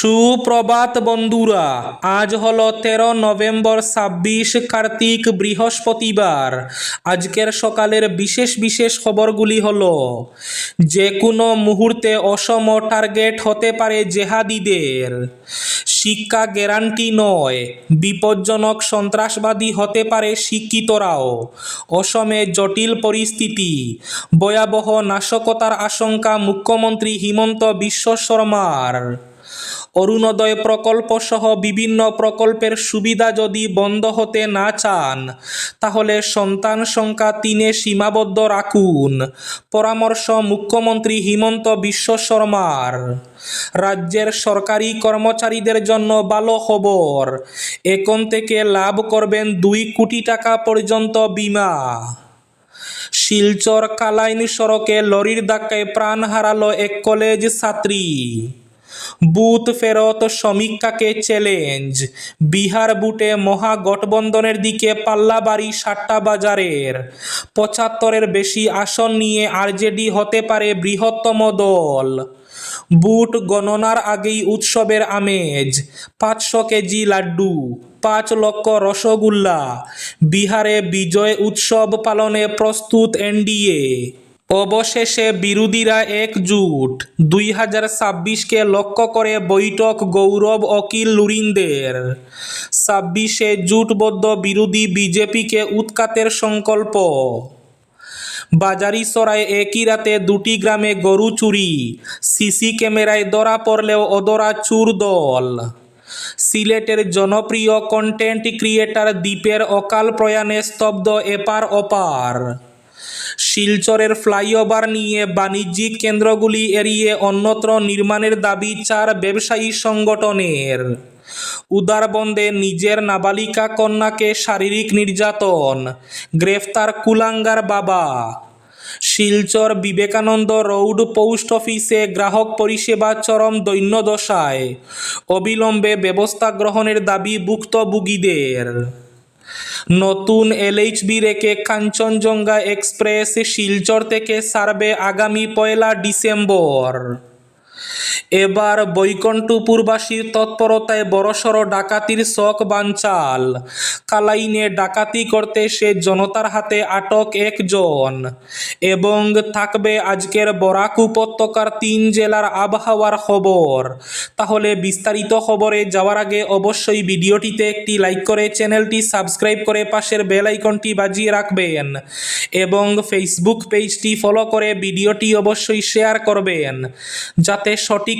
সুপ্রভাত বন্ধুরা, আজ হলো তেরো নভেম্বর ছাব্বিশ কার্তিক বৃহস্পতিবার। আজকের সকালের বিশেষ বিশেষ খবরগুলি হলো যে কোনো মুহূর্তে অসম টার্গেট হতে পারে জেহাদিদের। শিক্ষা গ্যারান্টি নয়, বিপজ্জনক সন্ত্রাসবাদী হতে পারে শিক্ষিতরাও। অসমে জটিল পরিস্থিতি, ভয়াবহ নাশকতার আশঙ্কা মুখ্যমন্ত্রী হিমন্ত বিশ্ব শর্মার। অরুণোদয় প্রকল্প সহ বিভিন্ন প্রকল্পের সুবিধা যদি বন্ধ হতে না চান, তাহলে সন্তান সংখ্যা তিনে সীমাবদ্ধ রাখুন। পরামর্শ মুখ্যমন্ত্রী হিমন্ত বিশ্ব শর্মার। রাজ্যের সরকারি কর্মচারীদের জন্য ভালো খবর। এখন থেকে লাভ করবেন দুই কোটি টাকা পর্যন্ত বিমা। শিলচর কালাইন সড়কে লরির ধাক্কায় প্রাণ হারালো এক কলেজ ছাত্রী। বুথ ফেরত সমীক্ষাকে চ্যালেঞ্জ বিহার বুটে মহাগঠবন্ধনের দিকে পাল্লাবাড়ি সাট্টা বাজারের। পঁচাত্তরের বেশি আসন নিয়ে আরজেডি হতে পারে বৃহত্তম দল। বুট গণনার আগেই উৎসবের আমেজ। পাঁচশো কেজি লাড্ডু, পাঁচ লক্ষ রসগোল্লা। বিহারে বিজয় উৎসব পালনে প্রস্তুত এনডিএ। অবশেষে বিরোধীরা একজুট। দুই হাজার ছাব্বিশকে লক্ষ্য করে বৈঠক গৌরব অকিল লুরিনদের। ছাব্বিশে জুটবদ্ধ বিরোধী বিজেপিকে উৎখাতের সংকল্প। বাজারিসরায় একই রাতে দুটি গ্রামে গরু চুরি। সিসি ক্যামেরায় ধরা পড়লেও অদরা চুর দল। সিলেটের জনপ্রিয় কন্টেন্ট ক্রিয়েটার দ্বীপের অকাল প্রয়াণে স্তব্ধ এপার ওপার। শিলচরের ফ্লাইওভার নিয়ে বাণিজ্যিক কেন্দ্রগুলি এড়িয়ে অন্যত্র নির্মাণের দাবি চার ব্যবসায়ী সংগঠনের। উদারবন্দে নিজের নাবালিকা কন্যাকে শারীরিক নির্যাতন, গ্রেফতার কুলাঙ্গার বাবা। শিলচর বিবেকানন্দ রোড পোস্ট অফিসে গ্রাহক পরিষেবা চরম দৈন্যদশায়। অবিলম্বে ব্যবস্থা গ্রহণের দাবি ভুক্তভোগীদের। নতুন এলএইচবি রেখে কাঞ্চনজঙ্ঘা এক্সপ্রেস শিলচর থেকে সারবে আগামী পয়লা ডিসেম্বর। এবার বৈকুণ্ঠপুরবাসীর তৎপরতায় বড়সড় ডাকাতির শখ বানচাল কালাইনে ডাকাতি করতে সে জনতার হাতে আটক একজন। এবং থাকবে আজকের বরাক উপত্যকার তিন জেলার আবহাওয়ার খবর। তাহলে বিস্তারিত খবরে যাওয়ার আগে অবশ্যই ভিডিওটিতে একটি লাইক করে চ্যানেলটি সাবস্ক্রাইব করে পাশের বেল আইকনটি বাজিয়ে রাখবেন। এবং ফেসবুক পেজটি ফলো করে ভিডিওটি অবশ্যই শেয়ার করবেন। যাতে সঠিক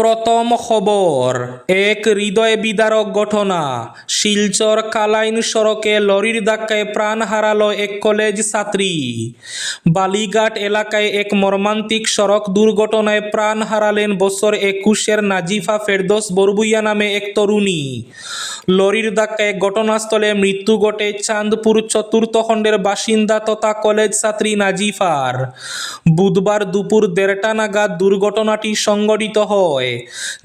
প্রথম খবর, এক হৃদয় বিদারক ঘটনা। শিলচর কালাইন সড়কে লরির ধাক্কায় প্রাণ হারালো এক কলেজ ছাত্রী। বালিঘাট এলাকায় এক মর্মান্তিক সড়ক দুর্ঘটনায় প্রাণ হারালেন বছর একুশের নাজিফা ফেরদোস বরবুইয়া নামে এক তরুণী। লরির ধাক্কায় ঘটনাস্থলে মৃত্যু ঘটে চাঁদপুর চতুর্থ খণ্ডের বাসিন্দা তথা কলেজ ছাত্রী নাজিফার। বুধবার দুপুর দেড়টা নাগাদ দুর্ঘটনাটি সংঘটিত হয়।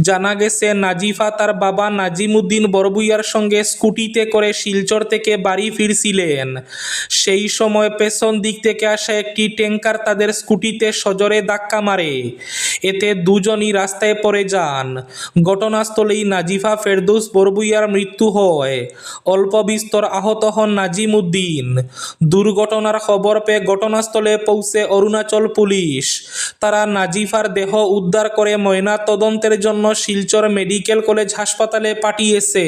জানা গেছে, নাজিফা তার বাবা নাজিমুদ্দিন বরবুইয়ার সঙ্গে স্কুটিতে করে শিলচর থেকে বাড়ি ফিরছিলেন। সেই সময় পেছন দিক থেকে আসা একটি ট্যাঙ্কার তাদের স্কুটিতে সজরে ধাক্কা মারে। এতে দুজনই রাস্তায় পড়ে যান। ঘটনাস্থলেই নাজিফা ফেরদৌস বরবুইয়ার মৃত্যু হয়। অল্প বিস্তর আহত হন নাজিমুদ্দিন। দুর্ঘটনার খবর পেয়ে ঘটনাস্থলে পৌঁছে অরুণাচল পুলিশ। তারা নাজিফার দেহ উদ্ধার করে ময়না তদন্তের জন্য শিলচর মেডিকেল কলেজ হাসপাতালে পাঠিয়েছে।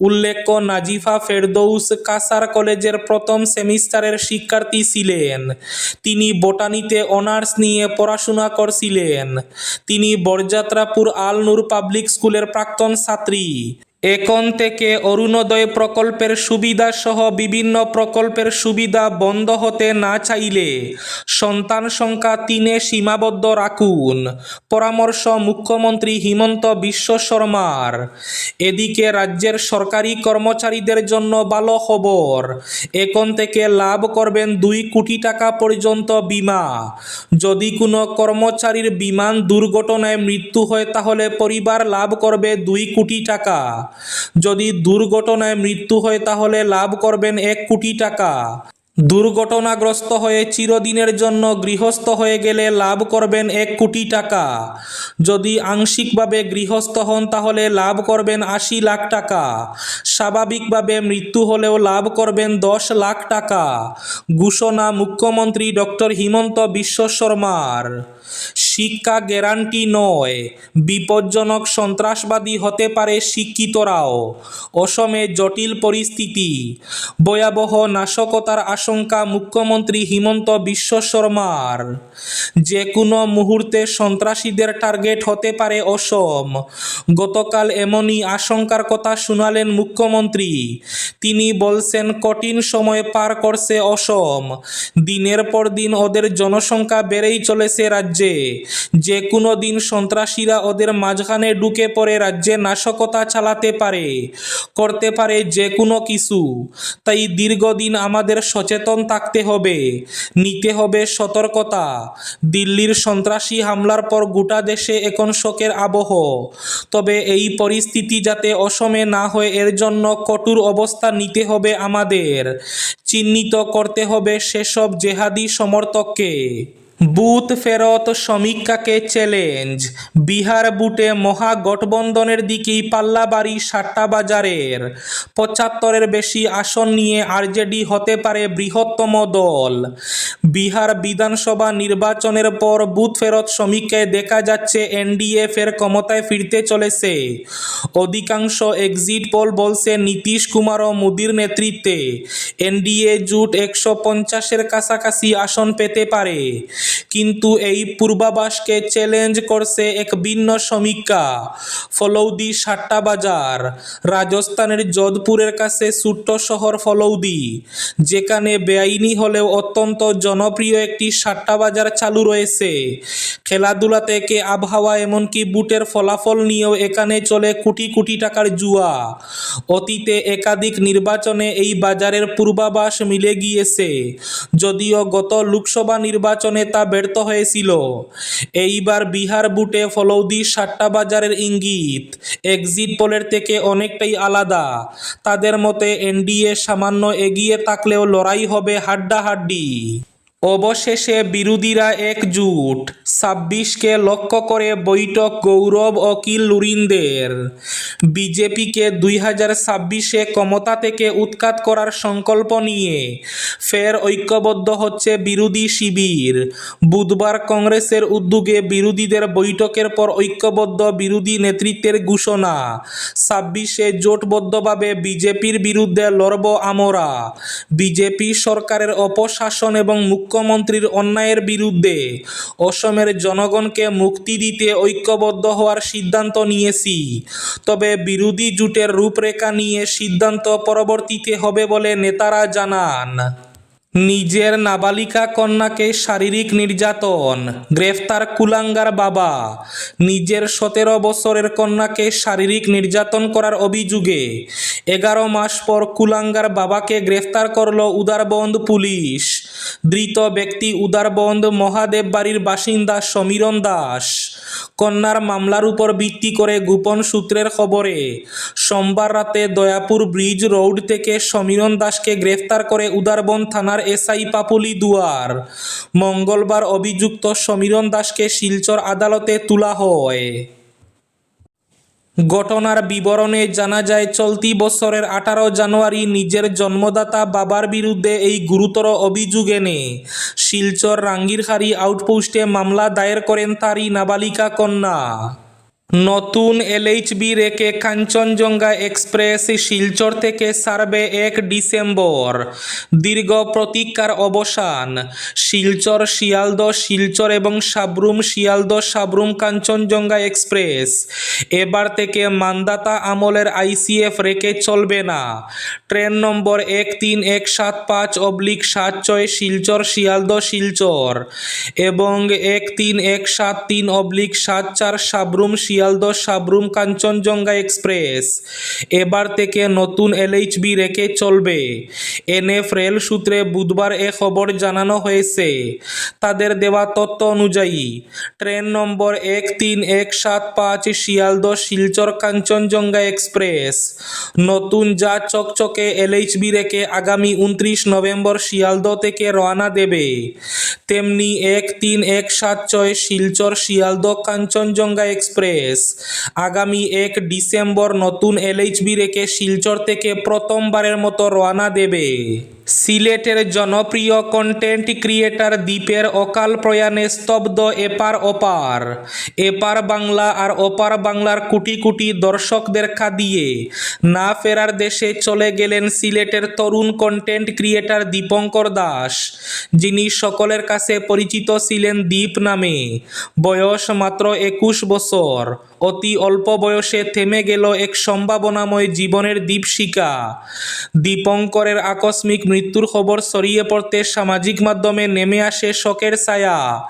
উল্লেখ্য, নাজিফা ফেরদৌস কাসার কলেজের প্রথম সেমিস্টারের শিক্ষার্থী ছিলেন। তিনি বোটানিতে অনার্স নিয়ে পড়াশোনা করছিলেন। তিনি বরযাত্রাপুর আল নূর পাবলিক স্কুলের প্রাক্তন ছাত্রী। এখন থেকে অরুণোদয় প্রকল্পের সুবিধা সহ বিভিন্ন প্রকল্পের সুবিধা বন্ধ হতে না চাইলে সন্তান সংখ্যা তিনে সীমাবদ্ধ রাখুন। পরামর্শ মুখ্যমন্ত্রী হিমন্ত বিশ্ব শর্মার। এদিকে রাজ্যের সরকারি কর্মচারীদের জন্য ভালো খবর। এখন থেকে লাভ করবেন দুই কোটি টাকা পর্যন্ত বিমা। যদি কোনো কর্মচারীর বিমান দুর্ঘটনায় মৃত্যু হয় তাহলে পরিবার লাভ করবে দুই কোটি টাকা। যদি দুর্ঘটনায় মৃত্যু হয় তাহলে লাভ করবেন এক কোটি টাকা। দুর্ঘটনাগ্রস্ত হয়ে চিরদিনের জন্য গৃহস্থ হয়ে গেলে লাভ করবেন এক কোটি টাকা। যদি আংশিকভাবে গৃহস্থ হন তাহলে লাভ করবেন আশি লাখ টাকা। স্বাভাবিকভাবে মৃত্যু হলেও লাভ করবেন দশ লাখ টাকা। ঘোষণা মুখ্যমন্ত্রী ডক্টর হিমন্ত বিশ্ব শর্মার। শিক্ষা গ্যারান্টি নয়। বিপজ্জনক সন্ত্রাসবাদী হতে পারে শিক্ষিতরাও। অসমে জটিল পরিস্থিতি। ভয়াবহ নাশকতার আশঙ্কা মুখ্যমন্ত্রী হিমন্ত বিশ্ব শর্মার। যে কোনো মুহূর্তে সন্ত্রাসীদের টার্গেট হতে পারে অসম। গতকাল এমনই আশঙ্কার কথা শুনালেন মুখ্যমন্ত্রী। তিনি বলছেন, কঠিন সময় পার করছে অসম। দিনের পর দিন ওদের জনসংখ্যা বেড়েই চলেছে রাজ্যে। যে কোনো দিন সন্ত্রাসীরা ওদের মাঝখানে ঢুকে পড়ে রাজ্যে নাশকতা চালাতে পারে, করতে পারে যে কোনো কিছু। তাই দীর্ঘদিন আমাদের সচেতন থাকতে হবে, নিতে হবে সতর্কতা। দিল্লির সন্ত্রাসী হামলার পর গোটা দেশে এখন শোকের আবহ। তবে এই পরিস্থিতি যাতে অসমে না হয়, এর জন্য কঠোর অবস্থা নিতে হবে আমাদের। চিহ্নিত করতে হবে সেসব জেহাদি সমর্থককে। বুথ ফেরত সমীক্ষাকে চ্যালেঞ্জ বিহার বুটে মহাগঠবন্ধনের দিকেই পাল্লাবাড়ি সাট্টা বাজারের পঁচাত্তরের বেশি আসন নিয়ে আরজেডি হতে পারে বৃহত্তম দল। বিহার বিধানসভা নির্বাচনের পর বুথ ফেরত সমীক্ষায় দেখা যাচ্ছে এনডিএ ফের ক্ষমতায় ফিরতে চলেছে। অধিকাংশ এক্সিট পোল বলছে নীতিশ কুমার ও মোদির নেতৃত্বে। এনডিএ জোট একশো পঞ্চাশের কাছাকাছি আসন পেতে পারে। কিন্তু এই পূর্বাভাসকে চ্যালেঞ্জ করছে এক ভিন্ন সমীক্ষা। ফলৌদি সাট্টা বাজার, রাজস্থানের যোধপুরের কাছে ছোট্ট শহর ফলৌদি, যেখানে বেআইনি হলেও অত্যন্ত জনপ্রিয় একটি সাট্টা বাজার চালু রয়েছে। খেলাধুলা থেকে আবহাওয়া এমনকি বুটের ফলাফল নিয়েও এখানে চলে কোটি কোটি টাকার জুয়া। অতীতে একাধিক নির্বাচনে এই বাজারের পূর্বাভাস মিলে গিয়েছে। যদিও গত লোকসভা নির্বাচনে তা ব্যর্থ হয়েছিল। এইবার বিহার বুটে ফলৌদি সাতটা বাজারের ইঙ্গিত। এক্সিট পোলের থেকে অনেকটাই আলাদা। তাদের মতে এনডিএ সামান্য এগিয়ে থাকলেও লড়াই হবে হাড্ডাহাড্ডি। অবশেষে বিরোধীরা একজুট। ছাব্বিশকে লক্ষ্য করে বৈঠক গৌরব অকিল লুরিনদের বিজেপিকে দুই হাজার ছাব্বিশে ক্ষমতা থেকে উৎখাত করার সংকল্প নিয়ে ফের ঐক্যবদ্ধ হচ্ছে বিরোধী শিবির। বুধবার কংগ্রেসের উদ্যোগে বিরোধীদের বৈঠকের পর ঐক্যবদ্ধ বিরোধী নেতৃত্বের ঘোষণা। ছাব্বিশে জোটবদ্ধভাবে বিজেপির বিরুদ্ধে লড়ব আমরা। বিজেপি সরকারের অপশাসন এবং মুখ্যমন্ত্রীর অন্যায়ের বিরুদ্ধে অসমের জনগণকে মুক্তি দিতে ঐক্যবদ্ধ হওয়ার সিদ্ধান্ত নিয়েছি। তবে বিরোধী জোটের রূপরেখা নিয়ে সিদ্ধান্ত পরবর্তীতে হবে বলে নেতারা জানান। নিজের নাবালিকা কন্যাকে শারীরিক নির্যাতন, গ্রেফতার কুলাঙ্গার বাবা, নিজের সতেরো বছরের কন্যাকে শারীরিক নির্যাতন করার অভিযোগে এগারো মাস পর কুলাঙ্গার বাবাকে গ্রেফতার করল উদারবন্দ পুলিশ। ধৃত ব্যক্তি উদারবন্দ মহাদেব বাড়ির বাসিন্দা সমীরণ দাস। কন্যার মামলার উপর ভিত্তি করে গোপন সূত্রের খবরে, সোমবার রাতে দয়াপুর ব্রিজ রোড থেকে সমীরণ দাসকে গ্রেফতার করে উদারবন থানার এসআই পাপুলি দুয়ার। মঙ্গলবার অভিযুক্ত সমীরণ দাসকে শিলচর আদালতে তোলা হয়। ঘটনার বিবরণে জানা যায়, চলতি বছরের আঠারো জানুয়ারি নিজের জন্মদাতা বাবার বিরুদ্ধে এই গুরুতর অভিযোগ এনে শিলচর রাঙ্গিরহারি আউটপোস্টে মামলা দায়ের করেন তারই নাবালিকা কন্যা। নতুন এলএইচবি রেকে কাঞ্চনজঙ্ঘা এক্সপ্রেস শিলচর থেকে সারবে এক ডিসেম্বর। দীর্ঘ প্রতীক্ষার অবসান। শিলচর শিয়ালদ শিলচর এবং সাবরুম শিয়ালদ সাবরুম, কাঞ্চনজঙ্ঘা এক্সপ্রেস। এবার থেকে মান্দাতা আমলের আইসিএফ রেকে চলবে না। ট্রেন নম্বর এক তিন এক সাত পাঁচ অবলিক সাত ছয় শিলচর শিয়ালদ শিলচর এবং এক তিন এক সাত তিন অবলিক সাত চার সাবরুম, শিয়ালদহ শিয়ালদহ সাবরুম কাঞ্চনজঙ্ঘা এক্সপ্রেস। এবার থেকে নতুন এলএইচবি রেখে চলবে। এনএফ রেল সূত্রে বুধবার এ খবর জানানো হয়েছে। তাদের দেওয়া তথ্য অনুযায়ী, ট্রেন নম্বর এক তিন এক সাত পাঁচ শিয়ালদহ শিলচর কাঞ্চনজঙ্ঘা এক্সপ্রেস। নতুন যা চকচকে এলএইচবি রেখে আগামী উনত্রিশ নভেম্বর শিয়ালদহ থেকে রওনা দেবে। তেমনি এক তিন এক সাত ছয় শিলচর শিয়ালদহ কাঞ্চনজঙ্ঘা এক্সপ্রেস। আগামী এক ডিসেম্বর নতুন এলএইচবি রেখে শিলচর থেকে প্রথমবারের মতো রওনা দেবে। সিলেটের জনপ্রিয় কন্টেন্ট ক্রিয়েটার দ্বীপের অকাল প্রয়াণে স্তব্ধ এপার ওপার। এপার বাংলা আর ওপার বাংলার কোটি কোটি দর্শকদের খাদিয়ে। না ফেরার দেশে চলে গেলেন সিলেটের তরুণ কন্টেন্ট ক্রিয়েটার দীপঙ্কর দাস, যিনি সকলের কাছে পরিচিত ছিলেন দ্বীপ নামে। বয়স মাত্র একুশ বছর। অতি অল্প বয়সে থেমে গেল এক সম্ভাবনাময় জীবনের দীপশিকা দীপঙ্করের আকস্মিক মৃত্যুর খবর ছড়িয়ে পড়তে সামাজিক মাধ্যমে নেমে আসে শোকের ছায়া।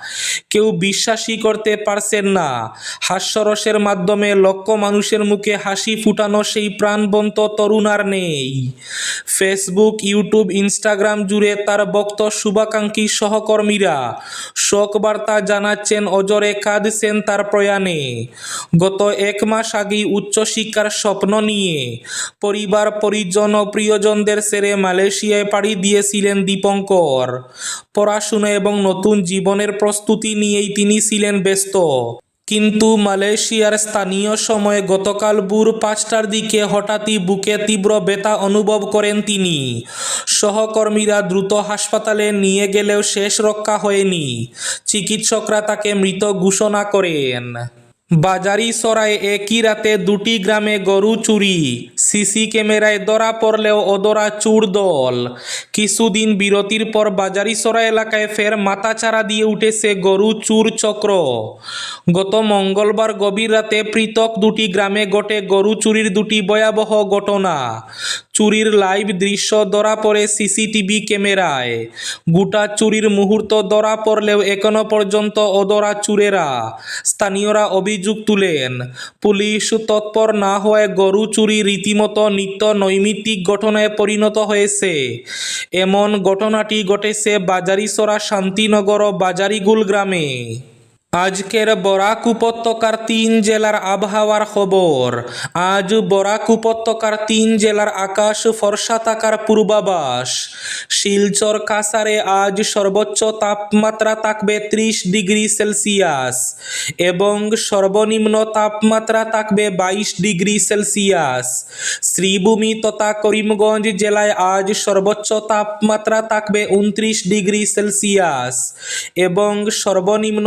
কেউ বিশ্বাসই করতে পারছেন না। হাস্যরসের মাধ্যমে লক্ষ মানুষের মুখে হাসি ফুটানো সেই প্রাণবন্ত তরুণ আর নেই। ফেসবুক, ইউটিউব, ইনস্টাগ্রাম জুড়ে তার বক্ত শুভাকাঙ্ক্ষী সহকর্মীরা শোক বার্তা জানাচ্ছেন, অজরে কাঁদছেন তার প্রয়াণে। গত এক মাস আগেই উচ্চশিক্ষার স্বপ্ন নিয়ে পরিবার, পরিজন ও প্রিয়জনদের সেরে মালয়েশিয়ায় পাড়ি দিয়েছিলেন দীপঙ্কর। পড়াশুনো এবং নতুন জীবনের প্রস্তুতি নিয়েই তিনি ছিলেন ব্যস্ত। কিন্তু মালয়েশিয়ার স্থানীয় সময়ে গতকাল ভোর পাঁচটার দিকে হঠাৎই বুকে তীব্র ব্যথা অনুভব করেন তিনি। সহকর্মীরা দ্রুত হাসপাতালে নিয়ে গেলেও শেষ রক্ষা হয়নি। চিকিৎসকরা তাকে মৃত ঘোষণা করেন। বাজারি সরায় একই রাতে দুটি গ্রামে গরু চুরি। সিসি ক্যামেরায় ধরা পড়লেও অদরা চুর দল। কিছুদিন বিরতির পর বাজারি সরা এলাকায় ফের মাথাচাড়া দিয়ে উঠেছে গরু চুর চক্র। গত মঙ্গলবার গভীর রাতে পৃথক দুটি গ্রামে ঘটে গরু চুরির দুটি ভয়াবহ ঘটনা। চুরির লাইভ দৃশ্য ধরা পড়ে সিসিটিভি ক্যামেরায়। গোটা চুরির মুহূর্ত ধরা পড়লেও এখনও পর্যন্ত অদরা চুরেরা। স্থানীয়রা অভিযোগ তুলেন, পুলিশ তৎপর না হওয়ায় গরু চুরি রীতিমতো নিত্য নৈমিত্তিক ঘটনায় পরিণত হয়েছে। এমন ঘটনাটি ঘটেছে বাজারিসরা শান্তিনগর ও বাজারিগুল গ্রামে। আজকের বরাক উপত্যকার তিন জেলার আবহাওয়ার খবর। আজ বরাক উপত্যকার তিন জেলার আকাশ ফর্সা থাকার পূর্বাভাস। শিলচর কাসারে আজ সর্বোচ্চ তাপমাত্রা থাকবে ত্রিশ ডিগ্রি সেলসিয়াস এবং সর্বনিম্ন তাপমাত্রা থাকবে বাইশ ডিগ্রি সেলসিয়াস। শ্রীভূমি তথা করিমগঞ্জ জেলায় আজ সর্বোচ্চ তাপমাত্রা থাকবে উনত্রিশ ডিগ্রি সেলসিয়াস এবং সর্বনিম্ন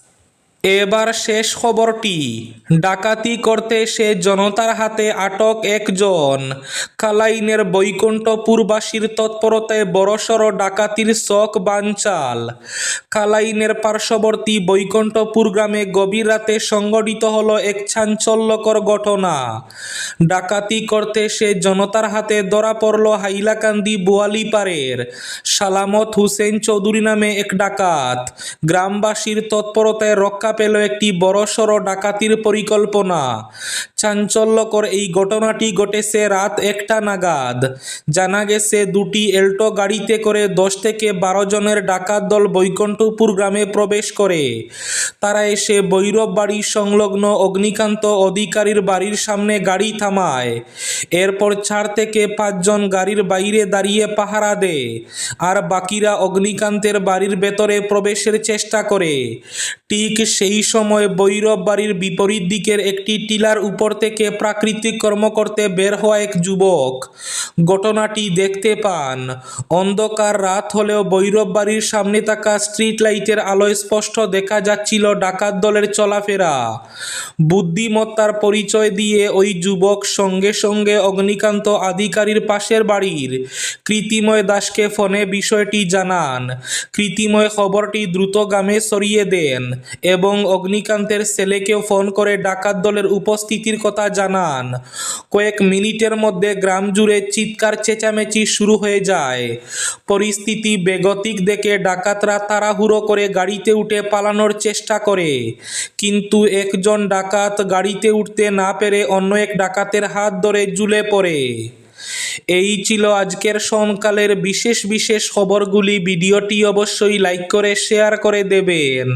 এবার শেষ খবরটি। ডাকাতি করতে সে জনতার হাতে আটক একজন। কালাইনের বৈকুণ্ঠপুরবাসীর তৎপরতায় বড়সড় ডাকাতির শখ বানচাল। কালাইনের পার্শ্ববর্তী বৈকুণ্ঠপুর গ্রামে গভীর রাতে সংগঠিত হল এক চাঞ্চল্যকর ঘটনা। ডাকাতি করতে সে জনতার হাতে ধরা পড়ল হাইলাকান্দি বোয়ালিপাড়ের সালামত হুসেন চৌধুরী নামে এক ডাকাত। গ্রামবাসীর তৎপরতায় রক্ষা পেল একটি বড়সড় ডাকাতির পরিকল্পনা। চাঞ্চল্যকর এই ঘটনাটি ঘটেছে রাত একটা নাগাদ। জানা গেছে, দুটি এল্টো গাড়িতে করে দশ থেকে বারো জনের ডাকাত দল বৈকুণ্ঠপুর গ্রামে প্রবেশ করে। তারা এসে বৈরব বাড়ি সংলগ্ন অগ্নিকান্ত অধিকারীর বাড়ির সামনে গাড়ি থামায়। এরপর চার থেকে পাঁচজন গাড়ির বাইরে দাঁড়িয়ে পাহারা দেয়। আর বাকিরা অগ্নিকান্তের বাড়ির ভেতরে প্রবেশের চেষ্টা করে। ঠিক সেই সময় বৈরব বাড়ির বিপরীত দিকের একটি টিলার উপর থেকে প্রাকৃতিক কর্ম করতে বের হওয়া এক যুবক। ঘটনাটি দেখতে পান। অন্ধকার রাত হলেও বৈরব বাড়ির সামনে থাকা স্ট্রিট লাইটের আলোয় স্পষ্ট দেখা যাচ্ছিল ডাকাত দলের চলাফেরা। বুদ্ধিমত্তার পরিচয় দিয়ে ওই যুবক সঙ্গে সঙ্গে অগ্নিকান্ত আধিকারীর পাশের বাড়ির কৃতিময় দাসকে ফোনে বিষয়টি জানান। কৃতিময় খবরটি দ্রুত দ্রুতগামে সরিয়ে দেন এবং এবং অগ্নিকান্তের ছেলেকেও ফোন করে ডাকাত দলের উপস্থিতির কথা জানান। কয়েক মিনিটের মধ্যে গ্রাম জুড়ে চিৎকার, চেঁচামেচি শুরু হয়ে যায়। পরিস্থিতি বেগতিক দেখে ডাকাতরা তাড়াহুড়ো করে গাড়িতে উঠে পালানোর চেষ্টা করে। কিন্তু একজন ডাকাত গাড়িতে উঠতে না পেরে অন্য এক ডাকাতের হাত ধরে ঝুলে পড়ে। এই ছিল আজকের সমকালের বিশেষ বিশেষ খবরগুলি। ভিডিওটি অবশ্যই লাইক করে, শেয়ার করে দেবেন।